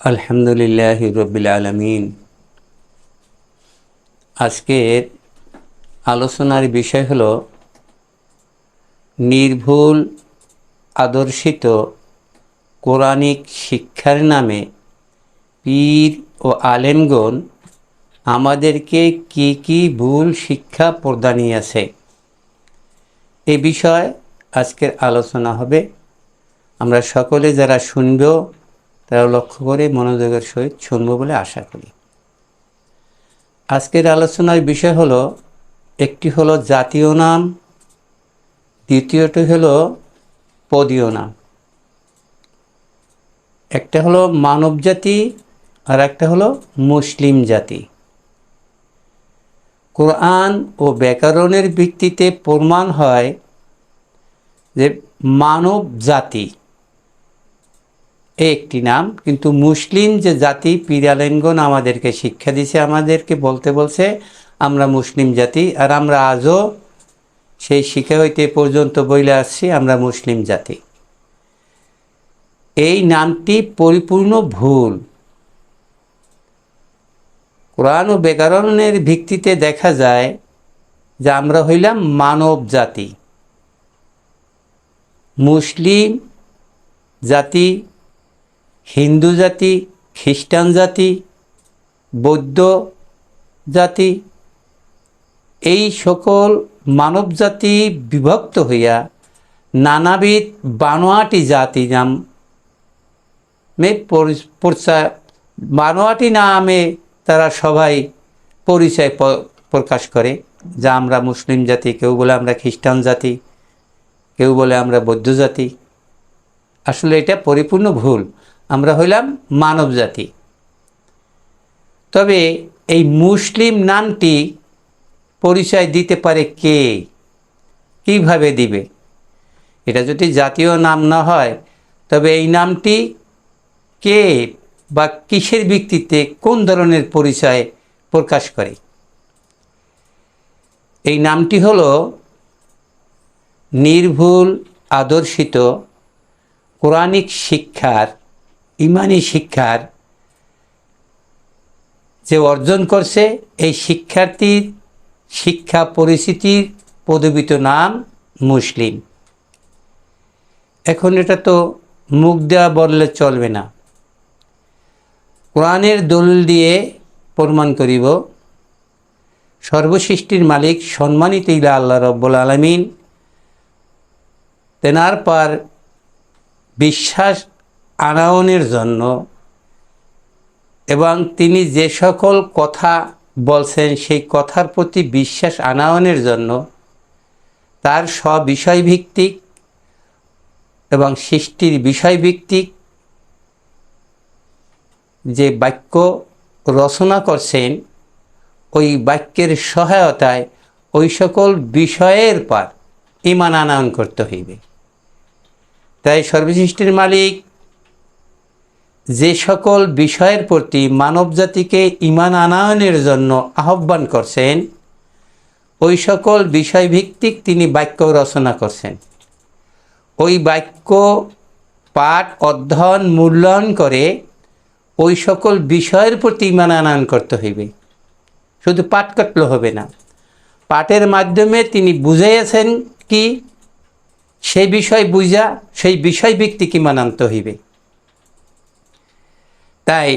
আলহামদুলিল্লাহ রবিল আলমিন। আজকের আলোচনার বিষয় হল নির্ভুল আদর্শিত কোরআনিক শিক্ষার নামে পীর ও আলেমগণ আমাদেরকে কি কি ভুল শিক্ষা প্রদানিয়াছে এ বিষয় আজকের আলোচনা হবে। আমরা সকলে যারা শুনব তারা লক্ষ্য করে মনোযোগের সহিত শুনব বলে আশা করি। আজকের আলোচনার বিষয় হলো, একটি হলো জাতীয় নাম, দ্বিতীয়টি হলো পদীয় নাম। একটা হলো মানব জাতি, আর একটা হলো মুসলিম জাতি। কোরআন ও ব্যাকরণের ভিত্তিতে প্রমাণ হয় যে মানব জাতি একটি নাম, কিন্তু মুসলিম যে জাতি পিরালেঙ্গন আমাদেরকে শিক্ষা দিছে, আমাদেরকে বলতে বলছে, আমরা মুসলিম জাতি, আর আমরা আজও সেই শিক্ষা হইতে পর্যন্ত বইলে আসছি, আমরা মুসলিম জাতি। এই নামটি পরিপূর্ণ ভুল। কোরআন ও ব্যাকরণের ভিত্তিতে দেখা যায় যে আমরা হইলাম মানব জাতি। মুসলিম জাতি হিন্দু জাতি, খ্রিস্টান জাতি, বৌদ্ধ জাতি, এই সকল মানব জাতি বিভক্ত হইয়া নানাবিধ বানোয়াটি জাতি নামে পরিচয়, বানোয়াটি নামে তারা সবাই পরিচয় প্রকাশ করে। যা আমরা মুসলিম জাতি, কেউ বলে আমরা খ্রিস্টান জাতি, কেউ বলে আমরা বৌদ্ধ জাতি। আসলে এটা পরিপূর্ণ ভুল। আমরা হইলাম মানব জাতি। তবে এই মুসলিম নামটি পরিচয় দিতে পারে কে? কীভাবে দিবে? এটা যদি জাতীয় নাম না হয়, তবে এই নামটি কে বা কিসের ভিত্তিতে কোন ধরনের পরিচয় প্রকাশ করে? এই নামটি হলো নির্ভুল, আদর্শিত কোরআনিক শিক্ষার ইমানি শিক্ষার যে অর্জন করছে, এই শিক্ষার্থীর শিক্ষা পরিস্থিতির পদবিত নাম মুসলিম। এখন এটা তো মুখ দেওয়া বললে চলবে না। কোরআনের দলিল দিয়ে প্রমাণ করিব, সর্বসৃষ্টির মালিক সম্মানিত ইলা আল্লাহ রব্বুল আলমিন, তেনার পর বিশ্বাস আনায়নের জন্য এবং তিনি যে সকল কথা বলছেন, সেই কথার প্রতি বিশ্বাস আনায়নের জন্য তার স্ববিষয়ভিত্তিক এবং সৃষ্টির বিষয়ভিত্তিক যে বাক্য রচনা করছেন, ওই বাক্যের সহায়তায় ওই সকল বিষয়ের পর ইমান আনায়ন করতে হইবে। তাই সর্বসৃষ্টির মালিক যে সকল বিষয়ের প্রতি মানবজাতিকে ইমান আনায়নের জন্য আহ্বান করছেন, ওই সকল বিষয়ভিত্তিক তিনি বাক্য রচনা করছেন। ওই বাক্য, পাঠ, অধ্যয়ন, মূল্যায়ন করে ওই সকল বিষয়ের প্রতি ইমান আনায়ন করতে হইবে। শুধু পাঠ কাটলে হবে না, পাঠের মাধ্যমে তিনি বুঝাইয়াছেন কি সেই বিষয় বুঝা, সেই বিষয় ব্যক্তিকে মানান্ত হইবে। তাই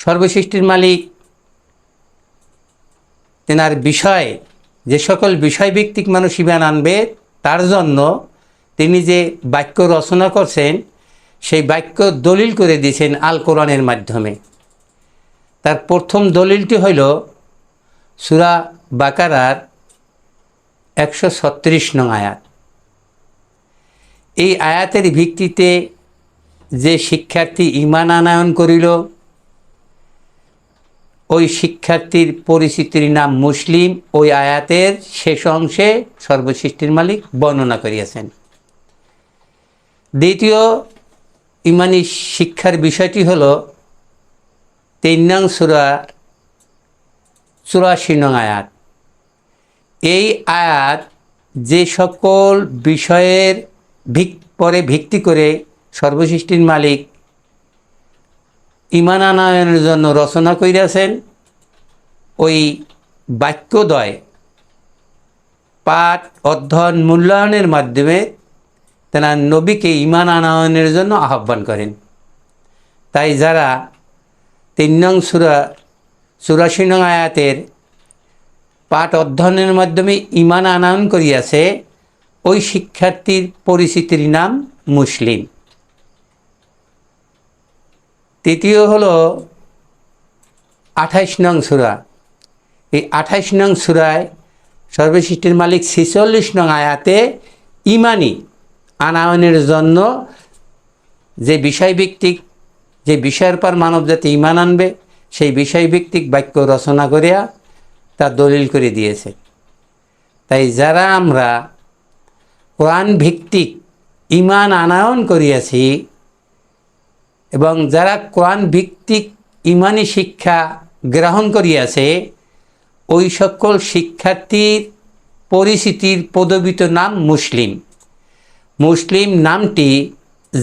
সর্বসৃষ্টির মালিক, তেনার বিষয়, যে সকল বিষয়ভিত্তিক মানুষ ইমান আনবে, তার জন্য তিনি যে বাক্য রচনা করছেন, সেই বাক্য দলিল করে দিয়েছেন আল কোরআনের মাধ্যমে। তার প্রথম দলিলটি হইল সুরা বাকারার একশো ছত্রিশ নং আয়াত। এই আয়াতের ভিত্তিতে যে শিক্ষার্থী ইমান আনায়ন করিল, ওই শিক্ষার্থীর পরিচিতির নাম মুসলিম, ওই আয়াতের শেষ অংশে সর্বসৃষ্টির মালিক বর্ণনা করিয়াছেন। দ্বিতীয় ইমানি শিক্ষার বিষয়টি হল তিন নং সুরা, চুরাশি নং আয়াত। এই আয়াত যে সকল বিষয়ের ভিক, পরে ভিত্তি করে সর্বসৃষ্টির মালিক। ইমান আনায়নের জন্য রচনা করিয়াছেন ওই বাক্যদয়। পাঠ, অধ্যয়ন, মূল্যায়নের মাধ্যমে তেনা নবীকে ইমান আনায়নের জন্য আহ্বান করেন। তাই যারা তিন নং সুরা চুরাশি নং আয়াতের পাঠ অধ্যয়নের মাধ্যমে ইমান আনয়ন করিয়াছে, ওই শিক্ষার্থীর পরিচিতির নাম মুসলিম। তৃতীয় হলো আঠাইশ নং সুরা। এই আঠাইশ নং সুরায় সর্বসৃষ্টির মালিক ছেচল্লিশ নং আয়াতে ইমানি আনায়নের জন্য যে বিষয়ভিত্তিক, যে বিষয়ের পর মানব জাতি ইমান আনবে, সেই বিষয়ভিত্তিক বাক্য রচনা করিয়া তা দলিল করে দিয়েছে। তাই যারা আমরা কোরআন ভিত্তিক ইমান আনায়ন করিয়াছি এবং যারা কোরআন ভিত্তিক ইমানি শিক্ষা গ্রহণ করিয়াছে, ওই সকল শিক্ষার্থীর পরিচিতির পদবিত নাম মুসলিম। মুসলিম নামটি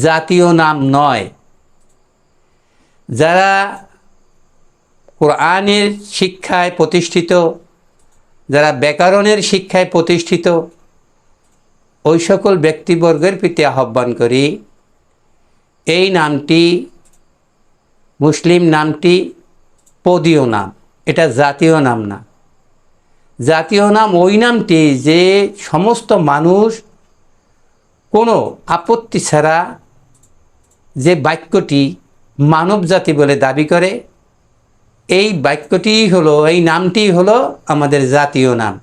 জাতীয় নাম নয়। যারা কোরআনের শিক্ষায় প্রতিষ্ঠিত, যারা ব্যাকরণের শিক্ষায় প্রতিষ্ঠিত, ওই সকল ব্যক্তিবর্গের প্রতি আহ্বান করি এই নামটি মুসলিম নামটি পদীয় নাম। এটা জাতীয় নাম না। জাতীয় নাম ওই নামটি যে সমস্ত মানুষ কোনো আপত্তি ছাড়া যে বাক্যটি মানব জাতি বলে দাবি করে, এই বাক্যটি হলো, এই নামটি হলো আমাদের জাতীয় নাম।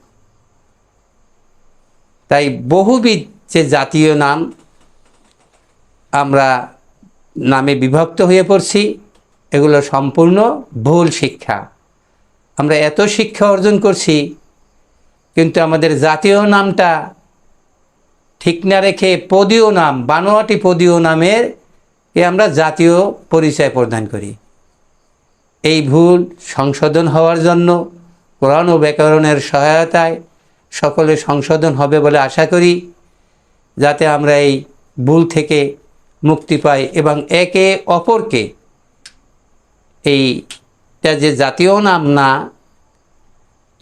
তাই বহুবিধ যে জাতীয় নাম আমরা নামে বিভক্ত হয়ে পড়ছি, এগুলো সম্পূর্ণ ভুল শিক্ষা। আমরা এত শিক্ষা অর্জন করছি, কিন্তু আমাদের জাতীয় নামটা ঠিক না রেখে পদীয় নাম, বানোয়াটি পদীয় নামের এ আমরা জাতীয় পরিচয় প্রদান করি। এই ভুল সংশোধন হওয়ার জন্য কোরআন ও ব্যাকরণের সহায়তায় সকলে সংশোধন হবে বলে আশা করি, যাতে আমরা এই ভুল থেকে মুক্তি পায় এবং একে অপরকে এইটা যে জাতীয় নাম না,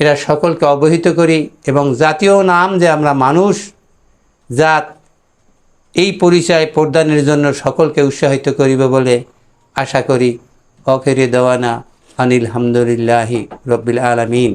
এরা সকলকে অবহিত করি এবং জাতীয় নাম যে আমরা মানুষ, জাত, এই পরিচয় প্রদানের জন্য সকলকে উৎসাহিত করিব বলে আশা করি। অখেরে দেওয়ানা আনিল হামদুলিল্লাহি রব্বিল আলমিন।